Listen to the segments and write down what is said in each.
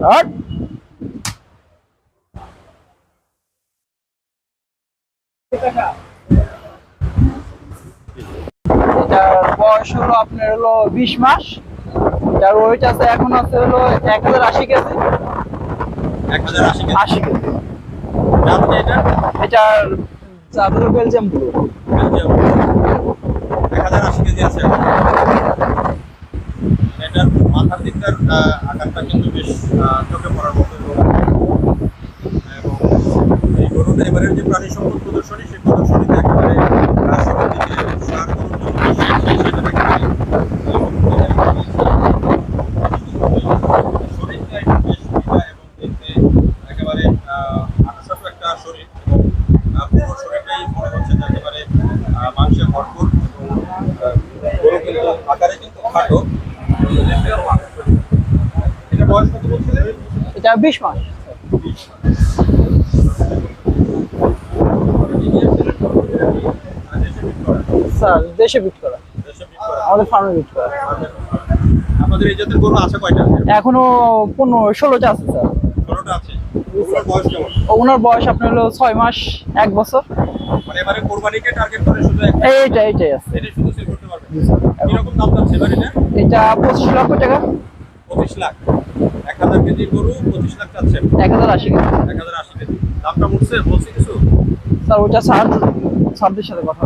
আর এটার বয়স হলো আপনার হলো বিশ মাস। এটার ওয়েট আছে এখন আছে হলো এক হাজার আশি কেজি। এক হাজার আশি কেজি। আশি কেজি। এটার বেলজিয়াম ব্লু। বেলজিয়াম এক হাজার আশি কেজি আছে মাথার দিকটার আকারটা কিন্তু বেশ চোখে পড়ার মতো এবং এই গরুর এবারের যে প্রাণী সম্পদ প্রদর্শনী সেই প্রদর্শনীতে একেবারে আহ, দিকে সার একেবারে, শরীরটা একটু শরীর এবং শরীরটাই মনে হচ্ছে যে একেবারে মাংসে ভরপুর। আকারে কিন্তু খাটো। এটা বিশ মাস স্যার দেশে বিট করা। আমাদের ফার্মে বিট করা। আমাদের এই জাতের গরু আছে কয়টা? এখনও পনেরো ষোলোটা আছে স্যার। ষোলোটা আছে। ওনার বয়স আপনার হলো ছয় মাস এক বছর। মানে এবারে কোরবানিকে টার্গেট করে শুধু এইটা এইটাই আছে। এটা পঁচিশ লক্ষ টাকা। পঁচিশ লাখ। এক হাজার কেজি গরু পঁচিশ লাখ চাচ্ছেন এক হাজার আশি কেজি। এক হাজার আশি কেজি। দামটা উঠছে বলছে কিছু? স্যার ওটা স্যার সাথে কথা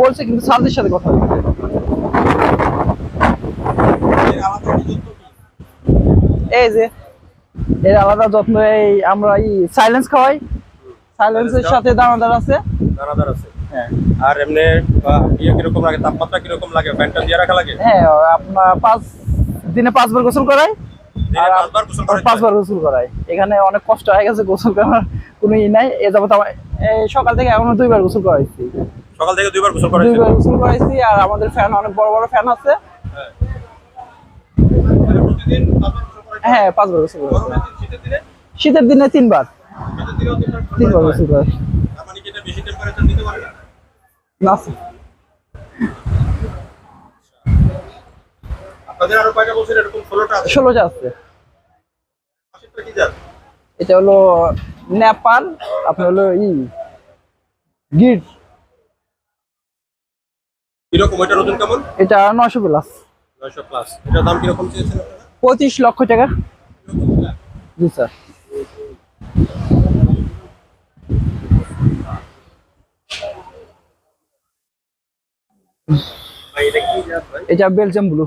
বলছে কিন্তু সাথে কথা? এই যে এর আলাদা যত্ন এই আমরা এই সাইলেন্স খাওয়াই। সাইলেন্সের সাথে দানাদার আছে। দানাদার আছে। আর এমনি ইয়ে কীরকম লাগে? তাপমাত্রা কীরকম লাগে? ফ্যানটা দিয়ে রাখা লাগে? হ্যাঁ আপনার পাঁচ দিনে পাঁচবার গোসল করাই পাঁচবার গোসল করেন পাঁচবার গোসল করাই এখানে অনেক কষ্ট হয়ে গেছে গোসল করার কোনো ই নাই। এ যাবত আমার সকাল থেকে এখনও দুইবার গোসল করাইছি। সকাল থেকে দুইবার গোসল করেছেন দুইবার গোসল করাইছি আর আমাদের ফ্যান অনেক বড় বড় ফ্যান আছে। হ্যাঁ প্রতিদিন পাঁচবার গোসল করেন হ্যাঁ পাঁচবার গোসল করাইছি শীতের দিনে তিনবার। তিনবার গোসল করাই। মানে কি এটা বেশি টেম্পারেচার পারে না আপনাদের আরও কয়টা বলছেন এরকম ষোলোটা আছে? ষোলোটা আছে। আশিটা কি জাত? এটা হলো নেপাল আপনার হলো ই গিট কীরকম? ওইটার ওজন কেমন? এটা নশো প্লাস। নয়শো প্লাস। এটার দাম কীরকম চেয়েছেন আপনারা? পঁচিশ লক্ষ টাকা। জি স্যার ভাই এটা কি জাত ভাই এটা বেলজিয়াম ব্লু।